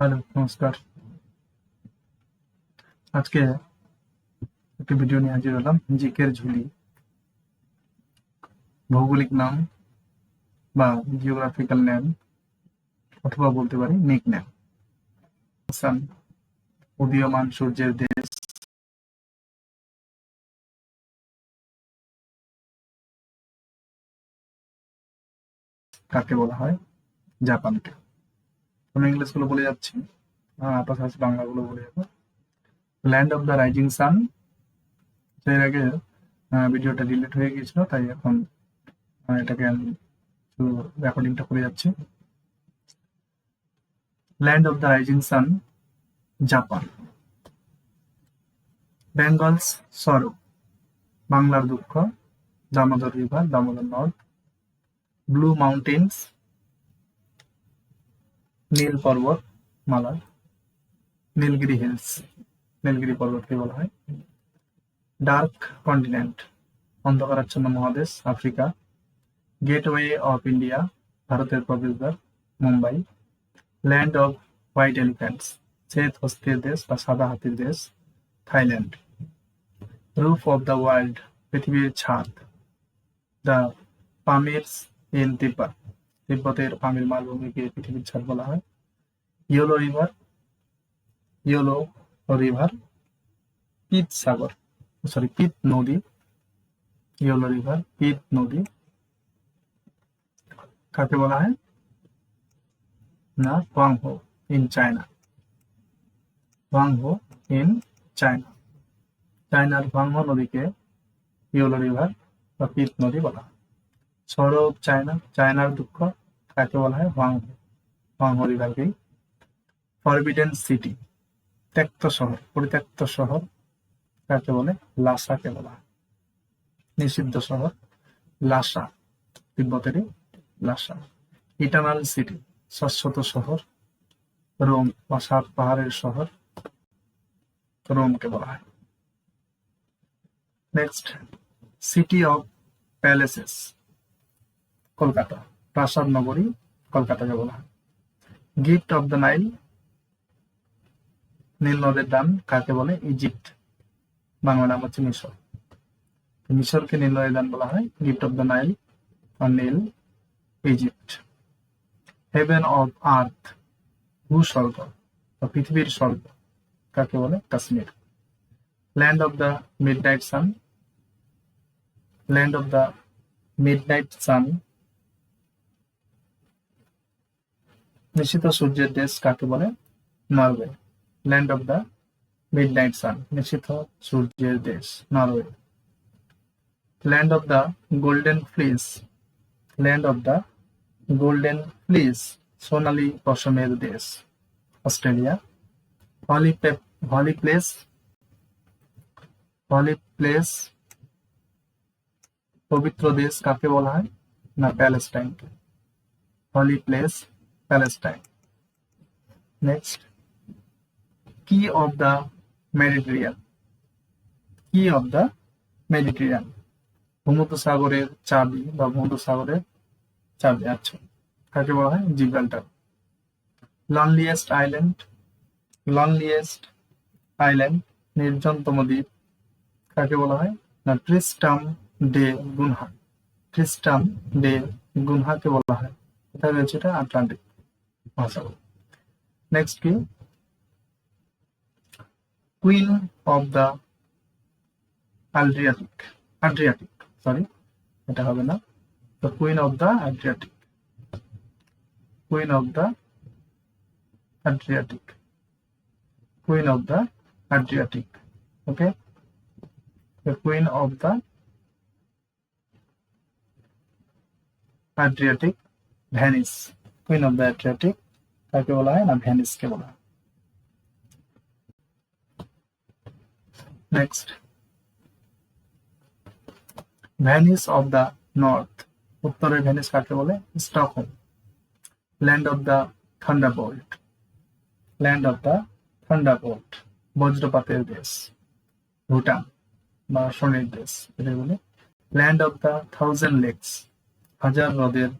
Hello, নমস্কার। আজকে একটি ভিডিও নিয়ে হাজির হলাম, জিকের ঝুলি। ভৌগোলিক নাম বা জিওগ্রাফিক্যাল নেম অথবা বলতে পারি নিক নেম উদীয়মান সূর্যের দেশ। কাকে বলা হয়? জাপানকে। আমি ইংলিশগুলো বলে যাচ্ছি। পাশাপাশি বাংলাগুলো বলে যাব। Land of the rising sun এর আগে ভিডিওটা ডিলিট হয়ে গিয়েছিল, তাই এখন এটাকে আমি রেকর্ডিংটা করে যাচ্ছি। Land of the rising sun Japan Bengal's sorrow বাংলার দুঃখ দামোদর রিভার দামোদর নদ ব্লু মাউন্টেন্স নীল পর্বত মালা। নীলগিরি হিলস নীলগিরি পর্বতকে বলা হয়। ডার্ক কন্টিনেন্ট অন্ধকারাচ্ছন্ন মহাদেশ, আফ্রিকা। গেটওয়ে অফ ইন্ডিয়া ভারতের প্রবেশদ্বার, Mumbai. Land of white elephants শ্বেত হস্তির দেশ বা সাদা হাতির দেশ, Thailand. Roof of the world পৃথিবীর ছাদ। দ্য পামিরস ইন তিব্বত তিব্বতের পামির মালভূমিকে পৃথিবীর ছাদ বলা হয়। ইয়োলো রিভার ইয়োলো রিভার, পিত সাগর সরি পিত নদী, ইয়োলো রিভার, পিত নদী। কাকে বলা হয়? না Hwang Ho in China Hwang Ho in China চায়নার ওয়াংহো নদীকে ইয়োলো রিভার বা পিত নদী বলা হয়। সৌরভ চায়না, চায়নার দুঃখ কাকে বলা হয় ওয়াংহো ওয়াংহো রিভারকেই ফরবিডেন সিটি ত্যক্ত শহর, পরিত্যক্ত শহর কাকে বলে লাসাকে বলা হয়। নিষিদ্ধ শহর, লাসা, তিব্বতেরই লাসা। ইটার্নাল সিটি শাশ্বত শহর, রোম বা সাত পাহাড়ের শহর, রোমকে বলা হয়। Next city of palaces Kolkata, প্রাসাদ নগরী কলকাতাকে বলা হয় গিফট অফ দ্য নাইল নীল নদের দান কাকে বলে? ইজিপ্ট বাংলা নাম হচ্ছে মিশর। মিশরকে নীল নদের দান বলা হয়। গিফট অফ দ্য নাইল আর নীল ইজিপ্ট হেভেন অফ আর্থ ভূস্বর্গ বা পৃথিবীর স্বর্গ কাকে বলে? Kashmir. Land of the midnight sun land of the midnight sun নিশ্চিত সূর্যের দেশ কাকে বলে? Norway. Land of the midnight sun নিশ্চিত সূর্যের দেশ, Norway. Land of the golden fleece land of the golden fleece সোনালী পশমের দেশ, Australia. Holy holy place holy place পবিত্র দেশ কাকে বলা হয়? না প্যালেস্টাইনকে holy place Palestine next key of the Mediterranean key of the Mediterranean ভূমধ্য সাগরের চাবি বা ভূমধ্য সাগরের চাবি আচ্ছা। কাকে বলা হয়? Gibraltar. Loneliest island loneliest island নির্জনতম দ্বীপ। কাকে বলা হয়? না ট্রিস্টাম ডে গুনহা ট্রিস্টাম ডে গুনহাকে বলা হয়। কোথায় রয়েছে এটা? Atlantic মহাসাগর নেক্সট কি queen of the Adriatic Adriatic sorry এটা হবে না the queen of the Adriatic queen of the Adriatic queen of the Adriatic okay the queen of the Adriatic Venice queen of the Adriatic কাকে বলা হয় না, ভ্যানিসকে বলা হয়। Next Venice of the north উত্তরের ভ্যানিস কাকে বলে? Stockholm land of the thunderbolt land of the thunderbolt বজ্রপাতের দেশ। ভুটান বা শনির দেশ এটা বলে। Land of the thousand lakes হাজার হ্রদের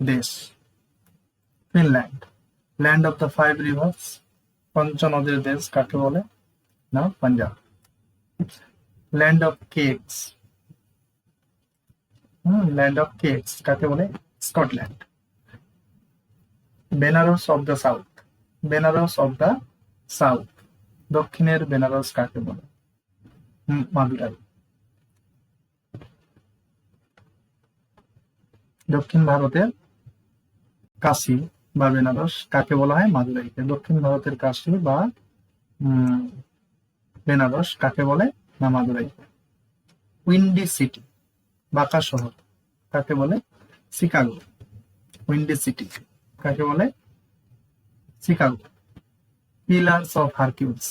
দেশ। Finland land of the five rivers পঞ্চ নদীর দেশ কাকে বলে? না Punjab land of cakes land of cakes কাকে বলে? Scotland Benares of the south Benares of the south দক্ষিণের বেনারস কাকে বলে? মাদুরাই দক্ষিণ ভারতের কাশী। বা বেনারস কাকে বলা হয়? মাদুরাইকে। দক্ষিণ ভারতের কাশী বা বেনারস কাকে বলে? না মাদুরাই উইন্ডি সিটি, বাঁকা শহর, কাকে বলে? শিকাগো। উইন্ডি সিটি, কাকে বলে? Chicago. Pillars of Hercules,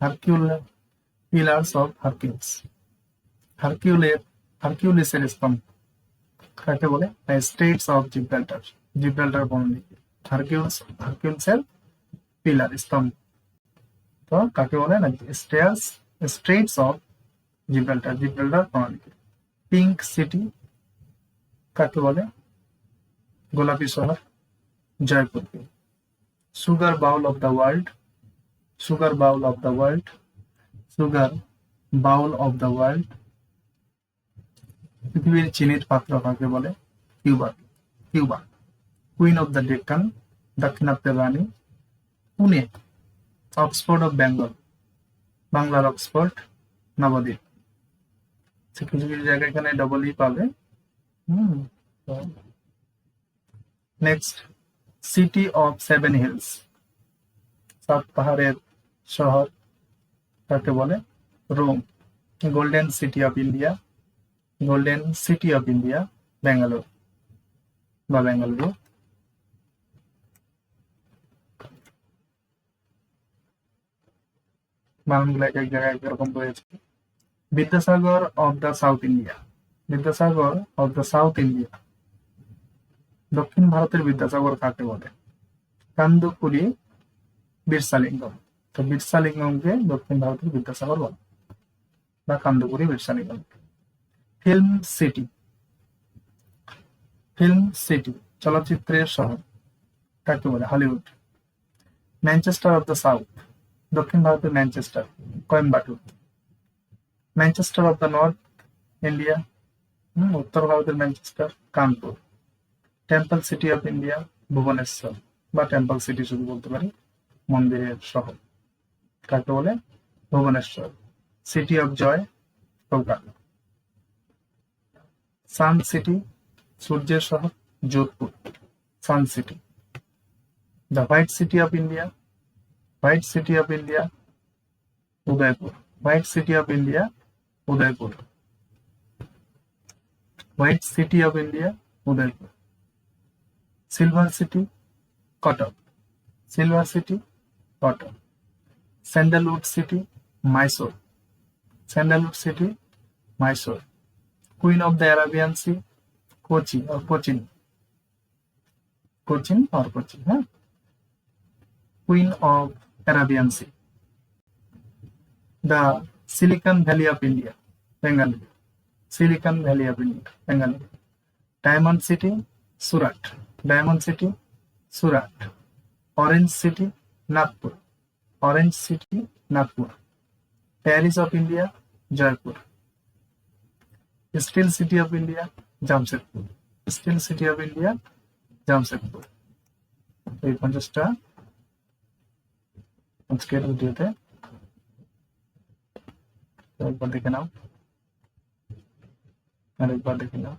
Hercule, pillars of Hercules. হারকিউলের, হারকিউলিসের স্তম্ভ, কাকে বলে? স্টেটস অফ জিব্রাল্টার জিব্রাল্টার বন্দী হারকিউলসের পিলার স্তম্ভ তো কাকে বলে? না stairs straits of Gibraltar Gibraltar প্রণালী পিঙ্ক সিটি কাকে বলে? গোলাপি শহর, জয়পুরকে। Sugar bowl of the world sugar bowl of the world sugar bowl of the world পৃথিবীর চিনির পাত্র কাকে বলে? Cuba Cuba. Queen of the Deccan দাক্ষিণাত্যের রানী পুনে অক্সফোর্ড অফ বেঙ্গল বাংলার অক্সফোর্ড নবদ্বীপ কিছু কিছু জায়গায় এখানে ডবল ই পাবে। হুম next city of seven hills সাত পাহাড়ের শহর কাকে বলে Rome golden city of India golden city of India Bangalore বা বেঙ্গালুরু বানানগুলো এক এক জায়গায় একরকম রয়েছে। Vidyasagar of the south India Vidyasagar of the south India দক্ষিণ ভারতের বিদ্যাসাগর কাকে বলে কান্দুকুরি বিরসালিঙ্গম। তো বিরসালিঙ্গমকে দক্ষিণ ভারতের বিদ্যাসাগর বলে। বা Kandukuri Veeresalingam film city. Film city চলচ্চিত্রের শহর। কাকে বলে Hollywood. Manchester of the south দক্ষিণ ভারতের Manchester, Coimbatore. Manchester of the north, India. উত্তর ভারতের Manchester, Kanpur. Temple city of India, Bhubaneswar. বা টেম্পল সিটি শুধু বলতে পারি, মন্দিরের শহর। কাকে বলে? Bhubaneswar. City of joy, Kolkata. Sun city, সূর্যের শহর, Jodhpur. Sun city. The white city of India white city of India Udaipur white city of India Udaipur white city of India Udaipur silver city Cuttack silver city Cuttack sandalwood city Mysore sandalwood city Mysore queen of the Arabian sea Kochi or Cochin Cochin or Cochin হ্যাঁ queen of Arabian sea the silicon valley of India Bengaluru silicon valley of India Bengaluru diamond city Surat diamond city Surat orange city Nagpur orange city Nagpur Paris of India Jaipur steel city of India Jamshedpur steel city of India Jamshedpur এই পঞ্চাশটা আজকের ভিডিওতে একবার দেখে নাও আরেকবার দেখে নাও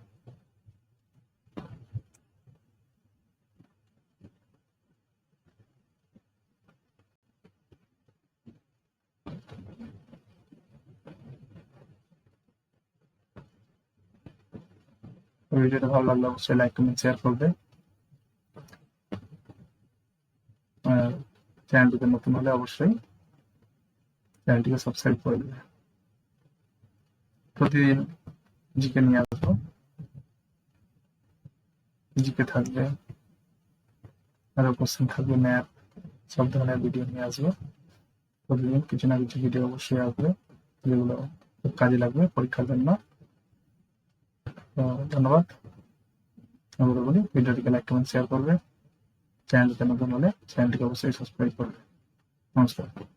ভিডিওটা ভালো লাগলে অবশ্যই লাইক কমেন্ট শেয়ার করবে আর চ্যানেলটিতে নতুন হলে অবশ্যই চ্যানেলটিকে সাবস্ক্রাইব করে দেবে। প্রতিদিন জিকে নিয়ে আসব। জিকে থাকবে, আরও কোশ্চেন থাকবে ম্যাথ সব ধরনের ভিডিও নিয়ে আসব। প্রতিদিন কিছু না কিছু ভিডিও অবশ্যই আসবে, যেগুলো খুব কাজে লাগবে পরীক্ষার জন্য। ধন্যবাদ। বলি ভিডিওটিকে লাইক কমেন্ট শেয়ার করবে। চ্যানেলটিতে নতুন হলে চ্যানেলটিকে অবশ্যই সাবস্ক্রাইব করবে। নমস্কার।